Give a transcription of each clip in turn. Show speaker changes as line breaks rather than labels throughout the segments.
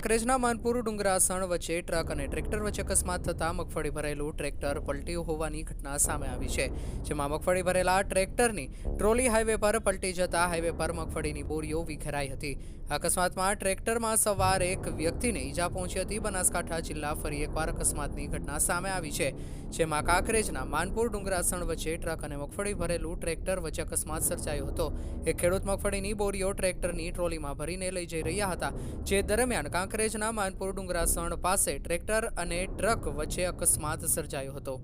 કાંકરેજના માનપુર ડુંગરાસણ વચ્ચે ટ્રક અને ટ્રેક્ટર વચ્ચે અકસ્માત થતાં મગફળી ભરેલું ટ્રેક્ટર પલટ્યું હોવાની ઘટના સામે આવી છે, જેમાં મગફળી ભરેલા ટ્રેક્ટરની ટ્રોલી હાઈવે પર પલટી જતા હાઈવે પર મગફળીની બોરીઓ વિખેરાઈ હતી. અકસ્માતમાં ટ્રેક્ટરમાં સવાર એક વ્યક્તિને ઈજા પહોંચી હતી. બનાસકાંઠા જિલ્લા ફરી એકવાર અકસ્માતની ઘટના સામે આવી છે, જેમાં કાંકરેજના માનપુર ડુંગરાસણ વચ્ચે ટ્રક અને મગફળી ભરેલું ટ્રેક્ટર વચ્ચે અકસ્માત સર્જાયો હતો. એક ખેડૂત મગફળીની બોરીઓ ટ્રેક્ટરની ટ્રોલીમાં ભરીને લઈ જઈ રહ્યા હતા, જે દરમિયાન કાંકરેજના માનપુર ડુંગરાસણ પાસે ટ્રેક્ટર અને ટ્રક વચ્ચે અકસ્માત સર્જાયો હતો.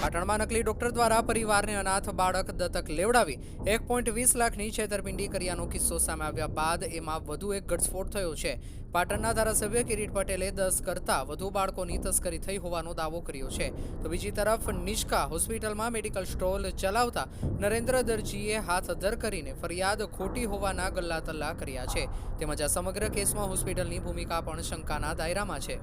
પાટણમાં નકલી ડોક્ટર દ્વારા પરિવારને અનાથ બાળક દત્તક લેવડાવી એક પોઈન્ટ વીસ લાખની છેતરપિંડી કર્યાનો કિસ્સો સામે આવ્યા બાદ એમાં વધુ એક ઘટસ્ફોટ થયો છે. પાટણના ધારાસભ્ય કિરીટ પટેલે દસ કરતાં વધુ બાળકોની તસ્કરી થઈ હોવાનો દાવો કર્યો છે. તો બીજી તરફ નિષ્કા હોસ્પિટલમાં મેડિકલ સ્ટોલ ચલાવતા નરેન્દ્ર દરજીએ હાથ ધર કરીને ફરિયાદ ખોટી હોવાના ગલ્લા તલ્લા કર્યા છે. તેમજ આ સમગ્ર કેસમાં હોસ્પિટલની ભૂમિકા પણ શંકાના દાયરામાં છે.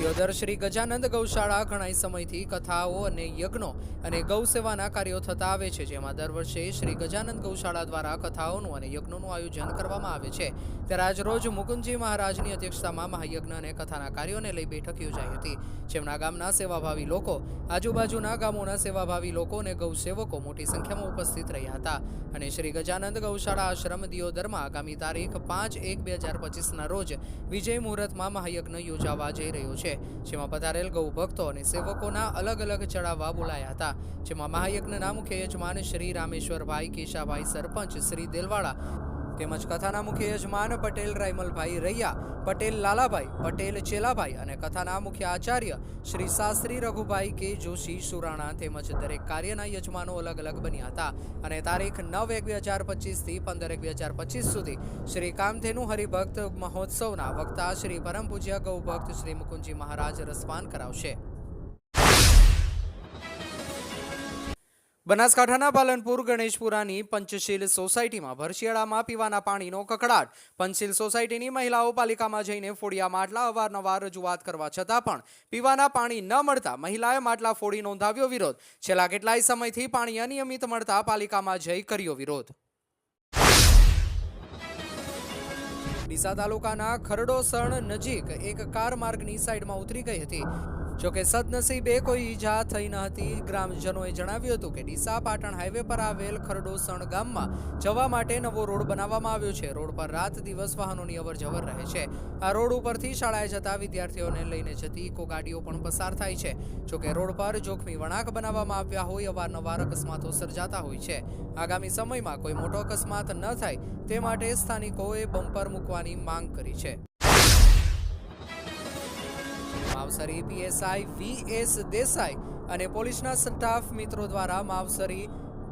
દિયોદર શ્રી ગજાનંદ ગૌશાળા ઘણા સમયથી કથાઓ અને યજ્ઞો અને ગૌ સેવાના કાર્યો થતા આવે છે, જેમાં દર વર્ષે શ્રી ગજાનંદ ગૌશાળા દ્વારા કથાઓનું અને યજ્ઞોનું આયોજન કરવામાં આવે છે. ત્યારે આજ રોજ મુકુંદજી મહારાજની અધ્યક્ષતામાં મહાયજ્ઞ અને કથાના કાર્યોને લઈ બેઠક યોજાઈ હતી. જેમના ગામના સેવાભાવી લોકો, આજુબાજુના ગામોના સેવાભાવી લોકો અને ગૌ સેવકો મોટી સંખ્યામાં ઉપસ્થિત રહ્યા હતા. અને શ્રી ગજાનંદ ગૌશાળા આશ્રમ દિયોદરમાં આગામી તારીખ પાંચ એક બે હજાર પચીસના રોજ વિજય મુહૂર્તમાં મહાયજ્ઞ યોજાવા જઈ રહ્યો છે. જેમાં પધારેલ ગૌ ભક્તો અને સેવકોના અલગ અલગ ચડાવવા બોલાયા હતા. જેમાં મહાયજ્ઞના મુખ્ય યજમાન શ્રી રામેશ્વરભાઈ કેશાભાઈ સરપંચ શ્રી દેલવાડા તેમજ કથાના મુખ્ય યજમાન પટેલ રાયમલભાઈ રૈયા, પટેલ લાલાભાઈ, પટેલ ચેલાભાઈ અને કથાના મુખ્ય આચાર્ય શ્રી શાસ્ત્રી રઘુભાઈ કે જોશી સુરાણા તેમજ દરેક કાર્યના યજમાનો અલગ અલગ બન્યા હતા. અને તારીખ નવ એક બે હજાર પચીસથી પંદર એક બે હજાર પચીસ સુધી શ્રી કામધેનુ હરિભક્ત મહોત્સવના વક્તા શ્રી પરમ પૂજ્ય ગૌભક્ત શ્રી મુકુંજી મહારાજ રસપાન કરાવશે. બનાસકાંઠાના પાલનપુર, ગણેશપુરાની પંચશીલ સોસાયટીમાં ભરશિયાળામાં પીવાના પાણીનો કકડાટ. પંચશીલ સોસાયટીની મહિલાઓ પાલિકામાં જઈને ફોડિયા માટલા અવારનવાર રજૂઆત કરવા છતાં પણ પીવાના પાણી ન મળતા મહિલાએ માટલા ફોડી નોંધાવ્યો વિરોધ. છેલ્લા કેટલાય સમયથી પાણી અનિયમિત મળતા પાલિકામાં જઈ કર્યો વિરોધ. ડીસા તાલુકાના ખરડોસણ નજીક એક કાર માર્ગની સાઈડમાં ઉતરી ગઈ હતી. જોકે સદનસીબે કોઈ ઈજા થઈ ન હતી. ગ્રામજનોએ જણાવ્યું હતું કે ડીસા પાટણ હાઈવે પર આવેલ ખરડોસણ ગામમાં જવા માટે નવો રોડ બનાવવામાં આવ્યો છે. રોડ પર રાત દિવસ વાહનોની અવરજવર રહે છે. આ રોડ ઉપરથી શાળાએ જતા વિદ્યાર્થીઓને લઈને જતી ઇકો ગાડીઓ પણ પસાર થાય છે. જોકે રોડ પર જોખમી વળાંક બનાવવામાં આવ્યા હોય અવારનવાર અકસ્માતો સર્જાતા હોય છે. આગામી સમયમાં કોઈ મોટો અકસ્માત ન થાય તે માટે સ્થાનિકોએ બમ્પર મૂકવાની માંગ કરી છે. Mavsari PSI V S Desai અને પોલીસના સ્ટાફ મિત્રો દ્વારા માવસરી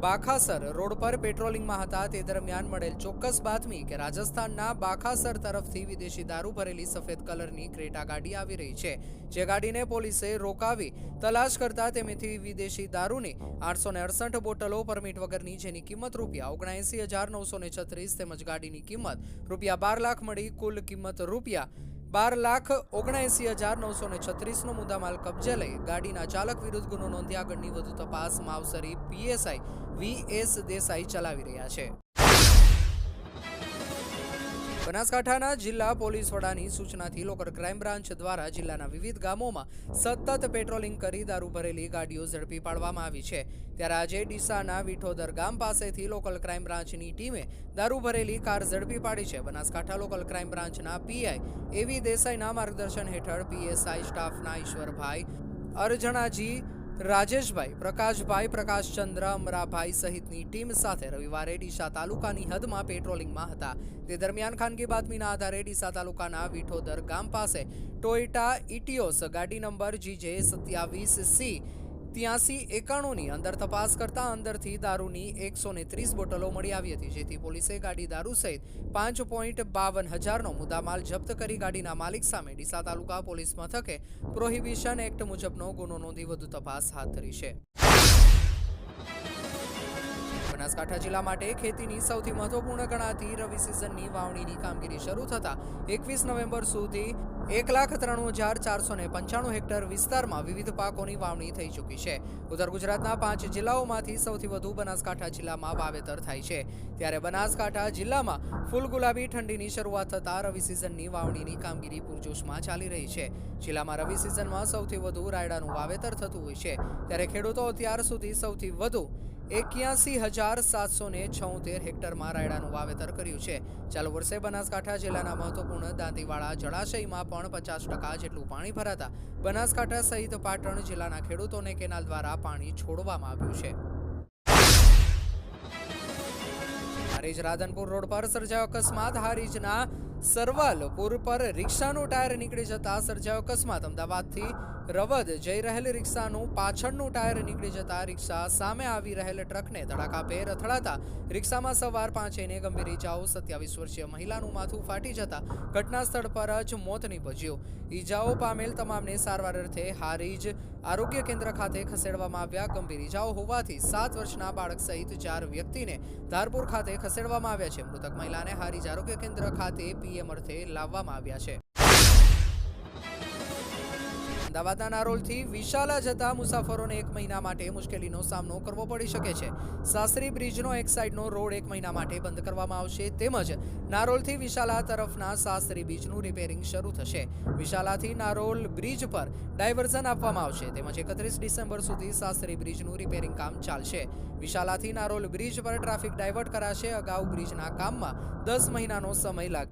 બાખાસર રોડ પર પેટ્રોલિંગમાં હતા. તે દરમિયાન મળેલ ચોક્કસ બાતમી કે રાજસ્થાનના બાખાસર તરફથી વિદેશી દારૂ ભરેલી સફેદ કલરની ક્રેટા ગાડી આવી રહી છે. જે ગાડીને પોલીસે રોકાવી તલાશ કરતા તેમાંથી વિદેશી દારૂની આઠસો ને અડસઠ બોટલો, પરમિટ વગરની જેની કિંમત રૂપિયા ઓગણએંસી હજાર નવસો ને છત્રીસ તેમજ ગાડીની કિંમત રૂપિયા બાર લાખ મળી કુલ કિંમત રૂપિયા બાર લાખ ઓગણએંસી હજાર નવસો ને છત્રીસનો મુદ્દામાલ કબજે લઈ ગાડીના ચાલક વિરુદ્ધ ગુનો નોંધી આગળની વધુ તપાસ Mavsari PSI V S Desai ચલાવી રહ્યા છે. બનાસકાંઠાના જિલ્લા પોલીસ વડાની સૂચનાથી લોકલ ક્રાઇમ બ્રાન્ચ દ્વારા જિલ્લાના વિવિધ ગામોમાં સતત પેટ્રોલિંગ કરી દારૂ ભરેલી ગાડીઓ ઝડપી પાડવામાં આવી છે. ત્યારે આજે ડીસાના વિઠોદર ગામ પાસેથી લોકલ ક્રાઇમ બ્રાન્ચની ટીમે દારૂ ભરેલી કાર ઝડપી પાડી છે. બનાસકાંઠા લોકલ ક્રાઇમ બ્રાન્ચના પીઆઈ એવી દેસાઈના માર્ગદર્શન હેઠળ પીએસઆઈ સ્ટાફના ઈશ્વરભાઈ અરજણાજી રાજેશભાઈ, પ્રકાશભાઈ, પ્રકાશચંદ્ર, અમરાભાઈ સહિતની ટીમ સાથે રવિવારે ડીસા તાલુકાની હદમાં પેટ્રોલિંગમાં હતા. તે દરમિયાન ખાનગી બાતમીના આધારે ડીસા તાલુકાના વિઠોદર ગામ પાસે ટોયોટા ઇટિયોસ ગાડી નંબર જીજે સત્યાવીસ સી ત્યાસી એકાણુંની અંદર તપાસ કરતા અંદરથી દારૂની એકસો ને ત્રીસ બોટલો મળી આવી હતી, જેથી પોલીસે ગાડી દારૂ સહિત પાંચ પોઈન્ટ બાવન હજારનો મુદ્દામાલ જપ્ત કરી ગાડીના માલિક સામે ડીસા તાલુકા પોલીસ મથકે પ્રોહિબિશન એક્ટ મુજબનો ગુનો નોંધી વધુ તપાસ હાથ ધરી છે. બનાસકાંઠા જિલ્લા માટે ખેતીની સૌથી મહત્વપૂર્ણ ગણાતી રવિ સિઝનની વાવણીની કામગીરી શરૂ થતા એકવીસ નવેમ્બર સુધી એક લાખ ત્રાણું હજાર ચારસો ને પંચાણું હેક્ટર વિસ્તારમાં વિવિધ પાકોની વાવણી થઈ ચૂકી છે. ઉત્તર ગુજરાતના પાંચ જિલ્લાઓમાંથી સૌથી વધુ બનાસકાંઠા જિલ્લામાં વાવેતર થાય છે. ત્યારે બનાસકાંઠા જિલ્લામાં ફૂલ ગુલાબી ઠંડીની શરૂઆત થતાં રવિ સિઝનની વાવણીની કામગીરી પૂરજોશમાં ચાલી રહી છે. જિલ્લામાં રવિ સિઝનમાં સૌથી વધુ રાયડાનું વાવેતર થતું હોય છે. ત્યારે ખેડૂતો અત્યાર સુધી સૌથી વધુ એક્યાસી હજાર સાતસો ને છોતેર હેક્ટરમાં રાયડાનું વાવેતર કર્યું છે. ચાલુ વર્ષે બનાસકાંઠા જિલ્લાના મહત્વપૂર્ણ દાંતીવાડા જળાશયમાં પણ પચાસ ટકા જેટલું પાણી ભરાતા બનાસકાંઠા સહિત પાટણ જિલ્લાના ખેડૂતોને કેનાલ દ્વારા પાણી છોડવામાં આવ્યું છે. હારીજ રાધનપુર રોડ પર સર્જાયો અકસ્માત. હારીજના સરવાલપુર પર રિક્ષાનું ટાયર નીકળી જતા સર્જાયો અકસ્માત. અમદાવાદથી રવદ જઈ રહેલ રિક્ષાનું પાછળનું ટાયર નીકળી જતા રિક્ષા સામે આવી રહેલ ટ્રકને ધડાકાભેર અથડાતા રિક્ષામાં સવાર પાંચેને ગંભીર ઇજાઓ સત્યાવીસ વર્ષીય મહિલાનું માથું ફાટી જતા ઘટના સ્થળ પર જ મોત નીપજ્યું. ઈજાઓ પામેલ તમામને સારવાર અર્થે હારીજ આરોગ્ય કેન્દ્ર ખાતે ખસેડવામાં આવ્યા. ગંભીર ઇજાઓ હોવાથી સાત વર્ષના બાળક સહિત ચાર વ્યક્તિને ધારપુર ખાતે ખસેડવામાં આવ્યા છે. મૃતક મહિલાને હારીજ આરોગ્ય કેન્દ્ર ખાતે પીએમ લાવવામાં આવ્યા છે. અમદાવાદના નારોલથી વિશાલા જતા મુસાફરોને એક મહિના માટે મુશ્કેલીનો સામનો કરવો પડી શકે છે. સાસરી બ્રિજનો એક સાઈડનો રોડ એક મહિના માટે બંધ કરવામાં આવશે તેમજ નારોલથી વિશાલા તરફના સાસરી બ્રિજનું રિપેરિંગ શરૂ થશે. વિશાલાથી નારોલ બ્રિજ પર ડાયવર્ઝન આપવામાં આવશે તેમજ એકત્રીસ ડિસેમ્બર સુધી સાસરી બ્રિજનું રિપેરિંગ કામ ચાલશે. વિશાલાથી નારોલ બ્રિજ પર ટ્રાફિક ડાયવર્ટ કરાશે. અગાઉ બ્રિજના કામમાં દસ મહિનાનો સમય લાગ્યો.